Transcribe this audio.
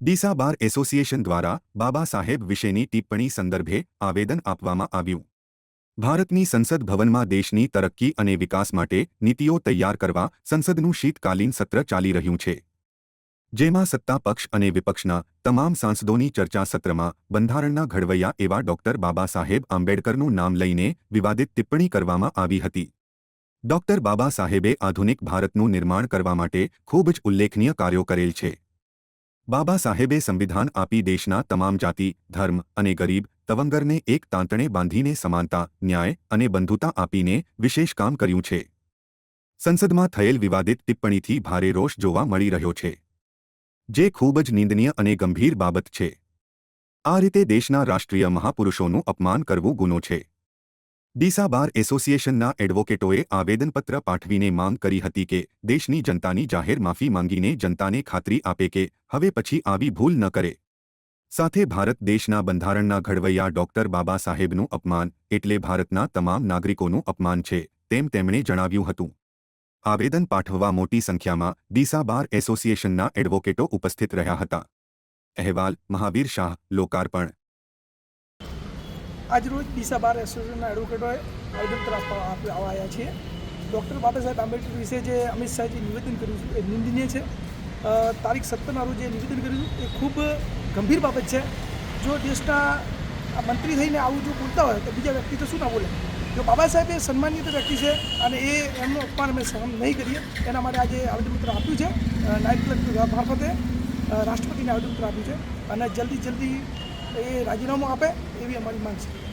Deesa bar association દ્વારા બાબા સાહેબ વિશેની ટિપ્પણી સંદર્ભે આવેદન આપવામાં આવ્યું. ભારતની સંસદ ભવનમાં દેશની તરક્કી અને વિકાસ માટે નીતિઓ તૈયાર કરવા સંસદનું શીતકાલીન સત્ર ચાલી રહ્યું છે. જેમાં સત્તા પક્ષ અને વિપક્ષના તમામ સાંસદોની ચર્ચા સત્રમાં બંધારણના ઘડવૈયા એવા ડોક્ટર બાબા સાહેબ આંબેડકરનું નામ લઈને વિવાદિત ટિપ્પણી કરવામાં આવી હતી. ડોક્ટર બાબા સાહેબે આધુનિક ભારતનું નિર્માણ કરવા માટે ખૂબ જ ઉલ્લેખનીય કાર્યો કરેલ છે. બાબા સાહેબે સંવિધાન આપી દેશના તમામ જાતિ, ધર્મ અને ગરીબ તવંગરને એક તાંતણે બાંધીને સમાનતા, ન્યાય અને બંધુતા આપીને વિશેષ કામ કર્યું છે. સંસદમાં થયેલ વિવાદિત ટિપ્પણીથી ભારે રોષ જોવા મળી રહ્યો છે. જે ખૂબ જ નિંદનીય અને ગંભીર બાબત છે. આ રીતે દેશના રાષ્ટ્રીય મહાપુરુષોનું અપમાન કરવું ગુનો છે. ડીસા બાર એસોસિએશનના એડવોકેટોએ આવેદનપત્ર પાઠવીને માંગ કરી હતી કે દેશની જનતાની જાહેર માફી માંગીને જનતાને ખાતરી આપે કે હવે પછી આવી ભૂલ ન કરે. સાથે ભારત દેશના બંધારણના ઘડવૈયા ડોક્ટર બાબા સાહેબનું અપમાન એટલે ભારતના તમામ નાગરિકોનું અપમાન છે, તેમ તેમણે જણાવ્યું હતું. આવેદન પાઠવવા મોટી સંખ્યામાં ડીસા બાર એસોસિએશનના એડવોકેટો ઉપસ્થિત રહ્યા હતા. અહેવાલ, મહાવીર શાહ, લોકાર્પણ. આજરોજ ડીસા બાર એસોસિએશનના એડવોકેટોએ ત્રાસ આપવા આવ્યા છીએ. ડૉક્ટર બાબા સાહેબ આંબેડકર વિશે જે અમિત શાહે જે નિવેદન કર્યું છે, એ નિંદનીય છે. તારીખ સત્તરના રોજ જે નિવેદન કર્યું એ ખૂબ ગંભીર બાબત છે. જો દેશના મંત્રી થઈને આવું જો બોલતા હોય, તો બીજા વ્યક્તિ તો શું ના બોલે? જો બાબા સાહેબ એ સન્માનિત વ્યક્તિ છે અને એ એમનું અપમાન અમે સહન નહીં કરીએ, એના માટે આજે આવેદનપત્ર આપ્યું છે. નાયબ કલેક્ટર મારફતે રાષ્ટ્રપતિને આવેદનપત્ર આપ્યું છે. અને જલ્દી જલ્દી એ રાજીનામું આપે એવી અમારી માંગ છે.